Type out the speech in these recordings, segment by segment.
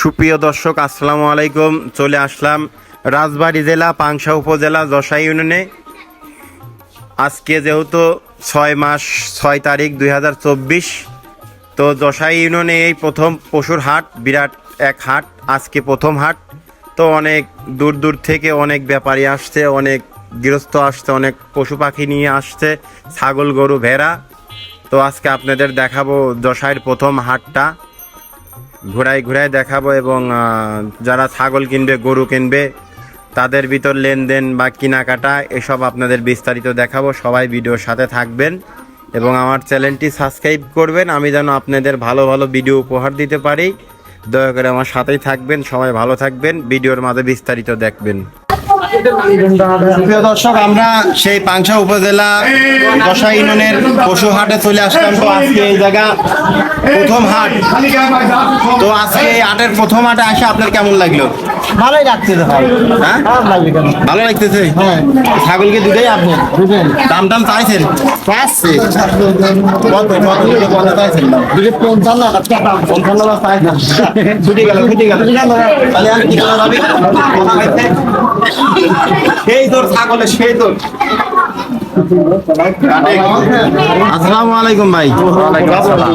সুপ্রিয় দর্শক, আসসালামু আলাইকুম। চলে আসলাম রাজবাড়ী জেলা, পাংশা উপজেলা যশা ইউনিয়নে। আজকে যেহেতু ছয় মাস, ছয় তারিখ দুই হাজার চব্বিশ, তো যশা ইউনিয়নে এই প্রথম পশুর হাট, বিরাট এক হাট, আজকে প্রথম হাট। তো অনেক দূর দূর থেকে অনেক ব্যাপারী আসছে, অনেক গৃহস্থ আসছে, অনেক পশু পাখি নিয়ে আসছে, ছাগল, গরু, ভেড়া। তো আজকে আপনাদের দেখাবো যশাইয়ের প্রথম হাটটা। ঘোরায় ঘোরায় দেখাবো এবং যারা ছাগল কিনবে, গরু কিনবে, তাদের ভিতর লেনদেন বা কেনাকাটা, এসব আপনাদের বিস্তারিত দেখাবো। সবাই ভিডিওর সাথে থাকবেন এবং আমার চ্যানেলটি সাবস্ক্রাইব করবেন। আমি যেন আপনাদের ভালো ভালো ভিডিও উপহার দিতে পারি। দয়া করে আমার সাথেই থাকবেন। সবাই ভালো থাকবেন। ভিডিওর মাঝে বিস্তারিত দেখবেন। প্রিয় দর্শক আমরা সেই পাংশা উপজেলা দশা ইউনিয়নের পশু হাটে চলে আসলাম। তো আজকে এই জায়গা প্রথম হাট। তো আজকে এই হাটের প্রথম হাটে আসে আপনার কেমন লাগল? ভালোই লাগতেছে ভাই। হ্যাঁ? ভালো লাগতেছে? হ্যাঁ। ছাগল কি দুটাই আপনি দাম টাম চাইছেন? পাচ্ছে কত কত কত চাইছেন? দুটো পঞ্চান্ন পঞ্চান্ন ছুটি গেল ছুটি গেল। তাহলে আর কি করা যাবে? সেই তোর ছাগলের সেই তোর। আসসালামু আলাইকুম ভাই।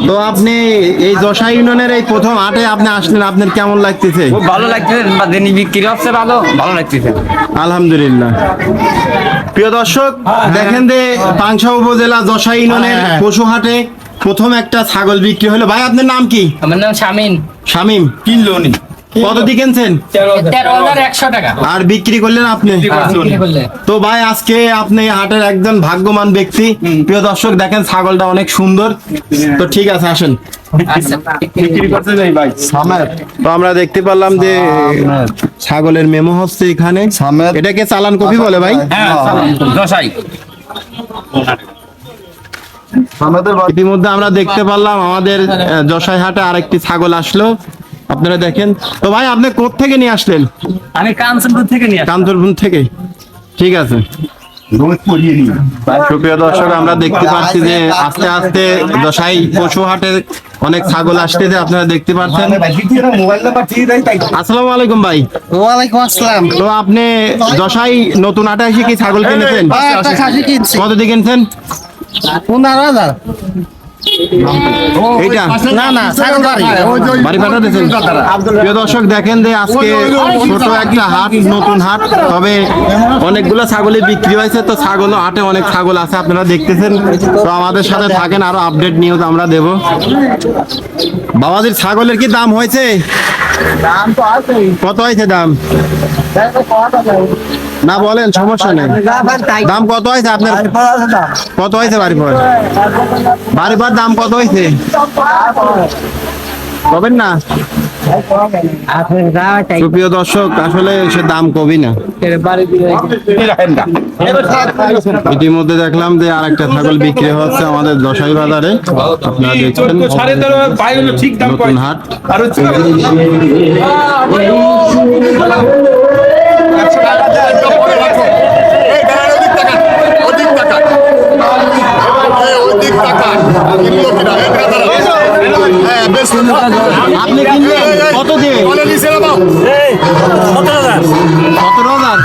তো আপনি এই দশা ইউনিয়নের এই প্রথম হাটে আপনি আসলেন আপনার কেমন লাগতেছে? খুব ভালো লাগতেছে দিনই বিক্রি হচ্ছে ভালো ভালো লাগতেছে। আলহামদুলিল্লাহ। প্রিয় দর্শক দেখেন যে পাংশা উপজেলা দশা ইউনিয়নের হ্যাঁ, হ্যাঁ। পশু হাটে প্রথম একটা ছাগল বিক্রি হলো। ভাই আপনার নাম কি? আমার নাম শামিন শামিম। কিনলো কত দিয়ে কিনছেন? আর বিক্রি করলেন আপনি? তো ভাই আজকে আপনি হাটের একজন ভাগ্যবান ব্যক্তি। প্রিয় দর্শক দেখেন ছাগলটা অনেক সুন্দর। তো ঠিক আছে আসেন। আচ্ছা। তো আমরা দেখতে পারলাম যে ছাগলের মেমো হচ্ছে এখানে। এটাকে চালান কপি বলে ভাই? হ্যাঁ আমাদের বাড়ি ইতিমধ্যে আমরা দেখতে পারলাম আমাদের যশাই হাটে আরেকটি ছাগল আসলো। আপনারা দেখেন। তো ভাই আপনি কোথা থেকে নিয়ে আসলেন? আমি কাঞ্চনপুর থেকে নিয়ে কান্তরপুর থেকে? ঠিক আছে। সুপ্রিয় দর্শক আমরা দেখতে পাচ্ছি যে আস্তে আস্তে দশাই পশু হাটে অনেক ছাগল আসতেছে আপনারা দেখতে পাচ্ছেন। আসসালামু আলাইকুম ভাই। ওয়ালাইকুম আসসালাম। তো আপনি দশাই নতুন হাটে এসে কি ছাগল কিনেছেন? ভাই একটা খাসি কিনছি। কত দিয়ে কিনছেন? পনেরো হাজার। এইটা না না বাড়ি। বাড়ি পাঠা দিয়েছেন প্রিয় দর্শক দেখেন যে আজকে ছোট একটা হাট নতুন হাট। তবে অনেকগুলো ছাগলই বিক্রি হয়েছে তো ছাগলও হাটে অনেক ছাগল আছে আপনারা দেখতেছেন। তো আমাদের সাথে থাকেন আরও আপডেট নিউজ আমরা দেব। বাবাজির ছাগলের কি দাম হয়েছে? দাম তো আছে কত হয়েছে দাম? না বলেন সমস্যা নেই। দাম কত হয়েছে আপনার? কত হয়েছে বাড়ি পর? বাড়ি পর দাম কত হয়েছে? কবেন না? সুপ্রিয় দর্শক, আসলে সে দাম কবি না। ইতিমধ্যে দেখলাম যে আর একটা ছাগল বিক্রি হচ্ছে আমাদের দশাই বাজারে। আপনারা দেখছেন, নতুন হাট। আপনি কিনলেন? কত দিয়ে? সতেরো হাজার।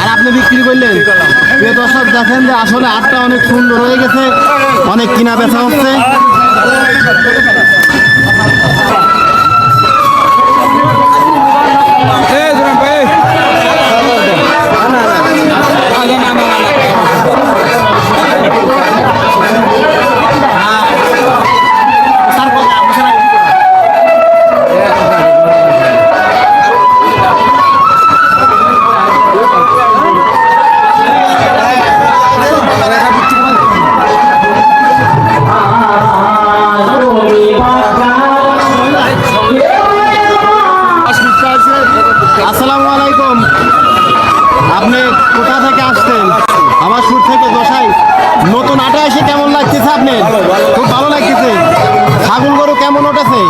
আর আপনি বিক্রি করলেন? প্রিয় দর্শক দেখেন যে আসলে আটটা অনেক সুন্দর হয়ে গেছে। অনেক কিনা বেচা হচ্ছে। আপনি কোথা থেকে আসছেন? আমার সুর থেকে দশাই। নতুন আটা এসে কেমন লাগতেছে আপনি খুব ভালো লাগতেছে। ছাগল গরু কেমন উঠেছে?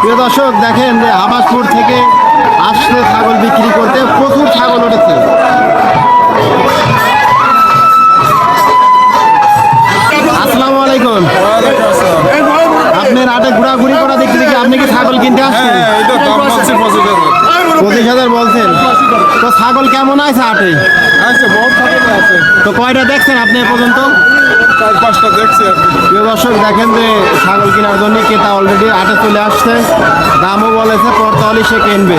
প্রিয় দর্শক, দেখেন যে হাবাসপুর থেকে আসছে ছাগল বিক্রি করতে। প্রচুর ছাগল উঠেছে। আসসালামু আলাইকুম। আপনার আটে ঘোরাঘুরি করা দেখতে দেখি আপনি কি ছাগল কিনতে আসছেন? পঁচিশ হাজার বলছেন। তো ছাগল কেমন আছে হাটে? আছে বহুত ছাগল আছে। তো কয়টা দেখছেন আপনি এ পর্যন্ত? পাঁচটা দেখছি প্রিয় দর্শক দেখেন যে ছাগল কেনার জন্য ক্রেতা অলরেডি হাটে চলে আসছে। দামও বলেছে পরতলি সে কিনবে।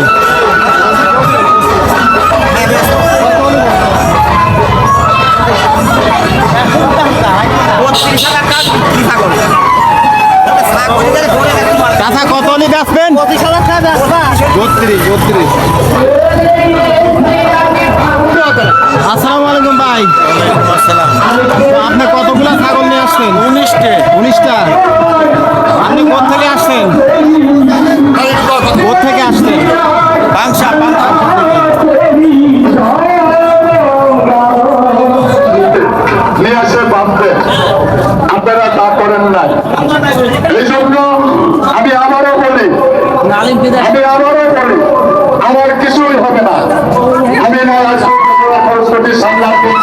ভাই। আপনি কতগুলো ছাগল নিয়ে আসছেন? উনিশটা। উনিশটা? আপনি কোথা থেকে আসছেন? কোথা থেকে আসছেন বাংশা বাংশা আপনারা তা করেন নাই। এই জন্য আমি আবারও বলি আমি আবারও বলি আমার কিছুই হবে না আমি না আজকে খরচ করছি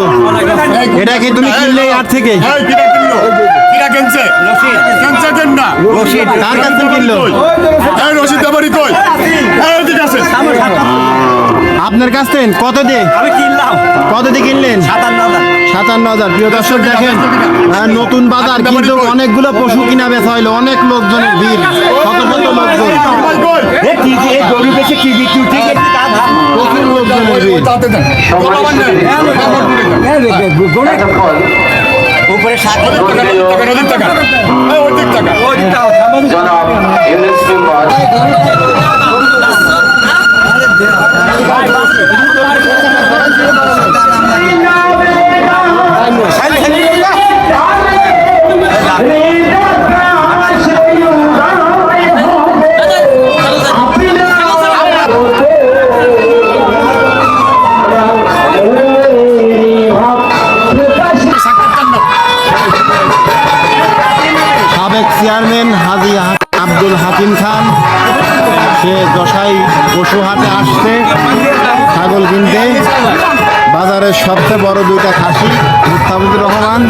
আলাইকুম। এটা কি তুমি কিনলে আর থেকে? কিরা কিনছে? কিনছে কেন না কার কাছ থেকে কিনলো? রশিদ দেবারি কই? ঠিক আছে। আপনার কাছ থেকে কত দিয়ে? আমি কিনলাম। কত দিয়ে কিনলেন? সাতান্ন হাজার প্রিয় দর্শক দেখেন হ্যাঁ, নতুন বাজার কিন্তু অনেকগুলো পশু কিনা বেচা হইল অনেক লোকজনের ভিড় শত শত লোকজন প্রচুর লোকজনের ভিড় তাতে উপরে সাত টাকা নদীর টাকা এই টাকা সাবেক চেয়ারম্যান হাজি আব্দুল হাকিম খান, সে দশাই পশু হাটে আসছে ছাগল কিনতে। বাজারের সবচেয়ে বড় দুইটা খাসি মুস্তাফিজুর রহমান।